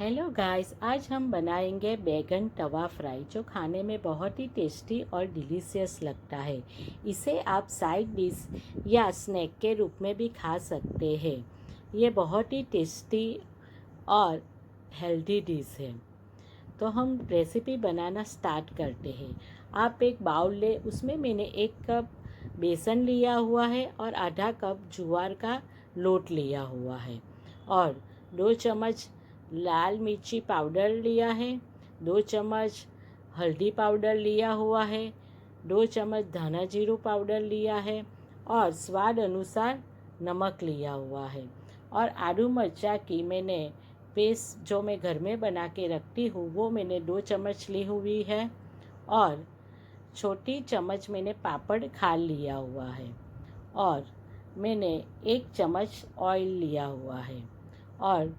Hello guys आज हम बनाएँगे बैगन तवा फ्राई, जो खाने में बहुत ही टेस्टी और डिलीशियस लगता है। इसे आप साइड डिश या स्नैक के रूप में भी खा सकते हैं। ये बहुत ही टेस्टी और हेल्दी डिश है। तो हम रेसिपी बनाना स्टार्ट करते हैं। आप एक बाउल ले, उसमें मैंने एक कप बेसन लिया हुआ है और आधा कप जुआर का लोट लिया हुआ है। और दो चम्मच लाल मिर्ची पाउडर लिया है, दो चम्मच हल्दी पाउडर लिया हुआ है, दो चम्मच धना ज़ीरो पाउडर लिया है और स्वाद अनुसार नमक लिया हुआ है। और आलू मिर्चा की मैंने पेस्ट जो मैं घर में बना के रखती हूँ, वो मैंने दो चम्मच ली हुई है और छोटी चम्मच मैंने पापड़ खाल लिया हुआ है और मैंने एक चम्मच ऑयल लिया हुआ है और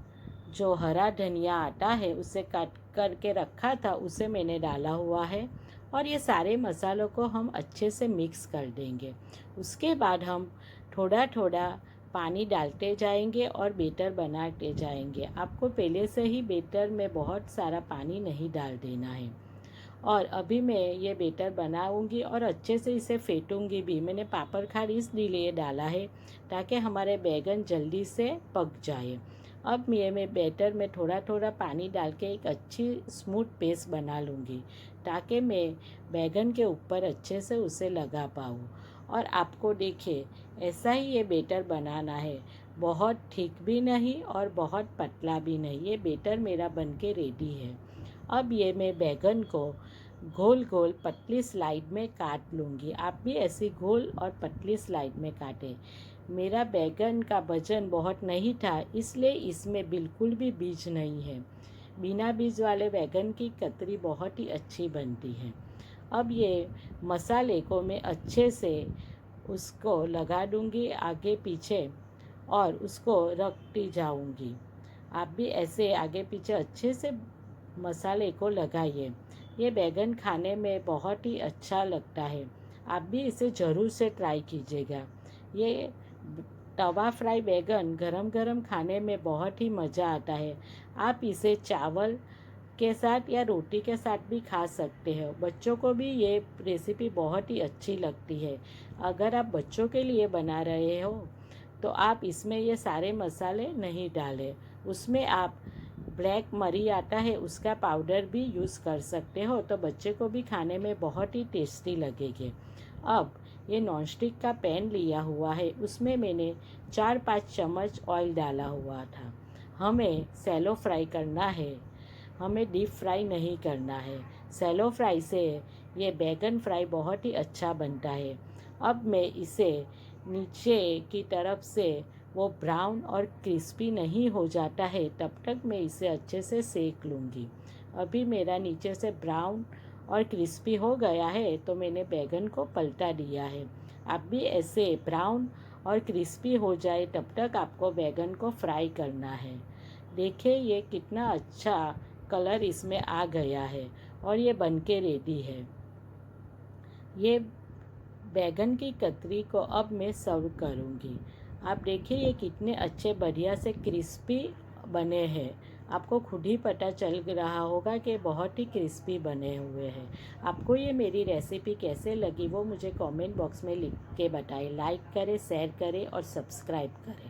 जो हरा धनिया आता है, उसे काट करके रखा था, उसे मैंने डाला हुआ है और ये सारे मसालों को हम अच्छे से मिक्स कर देंगे। उसके बाद हम थोड़ा थोड़ा पानी डालते जाएँगे और बेटर बनाते जाएँगे। आपको पहले से ही बेटर में बहुत सारा पानी नहीं डाल देना है। और अभी मैं ये बेटर बनाऊँगी और अच्छे से इसे फेंटूँगी भी। मैंने पापड़ खार इसलिए डाला है ताकि हमारे बैगन जल्दी से पक जाए। अब ये मैं बैटर में थोड़ा थोड़ा पानी डाल के एक अच्छी स्मूथ पेस्ट बना लूँगी, ताकि मैं बैगन के ऊपर अच्छे से उसे लगा पाऊँ। और आपको देखिए, ऐसा ही ये बेटर बनाना है। बहुत ठीक भी नहीं और बहुत पतला भी नहीं, ये बेटर मेरा बन के रेडी है। अब ये मैं बैगन को गोल गोल पतली स्लाइड में काट लूँगी। आप भी ऐसी गोल और पतली स्लाइड में काटें। मेरा बैगन का वज़न बहुत नहीं था, इसलिए इसमें बिल्कुल भी बीज नहीं है। बिना बीज वाले बैगन की कतरी बहुत ही अच्छी बनती है। अब ये मसाले को मैं अच्छे से उसको लगा दूँगी आगे पीछे और उसको रखती जाऊँगी। आप भी ऐसे आगे पीछे अच्छे से मसाले को लगाइए। ये बैगन खाने में बहुत ही अच्छा लगता है। आप भी इसे ज़रूर से ट्राई कीजिएगा। ये तवा फ्राई बैगन गरम गरम खाने में बहुत ही मज़ा आता है। आप इसे चावल के साथ या रोटी के साथ भी खा सकते हो। बच्चों को भी ये रेसिपी बहुत ही अच्छी लगती है। अगर आप बच्चों के लिए बना रहे हो तो आप इसमें ये सारे मसाले नहीं डालें। उसमें आप ब्लैक मरी आता है, उसका पाउडर भी यूज़ कर सकते हो तो बच्चे को भी खाने में बहुत ही टेस्टी लगेगी। अब ये नॉनस्टिक का पैन लिया हुआ है। उसमें मैंने चार पाँच चम्मच ऑयल डाला हुआ था। हमें सेलो फ्राई करना है। हमें डीप फ्राई नहीं करना है। सेलो फ्राई से ये बैगन फ्राई बहुत ही अच्छा बनता है। अब मैं इसे नीचे की तरफ़ से वो ब्राउन और क्रिस्पी नहीं हो जाता है, तब तक मैं इसे अच्छे से सेक लूँगी। अभी मेरा नीचे से ब्राउन और क्रिस्पी हो गया है तो मैंने बैगन को पलटा दिया है। आप भी ऐसे ब्राउन और क्रिस्पी हो जाए, तब तक आपको बैगन को फ्राई करना है। देखिए ये कितना अच्छा कलर इसमें आ गया है और ये बन के रेडी है। ये बैगन की कतरी को अब मैं सर्व करूँगी। आप देखिए ये कितने अच्छे, बढ़िया से क्रिस्पी बने हैं। आपको खुद ही पता चल रहा होगा कि बहुत ही क्रिस्पी बने हुए हैं। आपको ये मेरी रेसिपी कैसे लगी वो मुझे कमेंट बॉक्स में लिख के बताएँ। लाइक करें शेयर करें और सब्सक्राइब करें।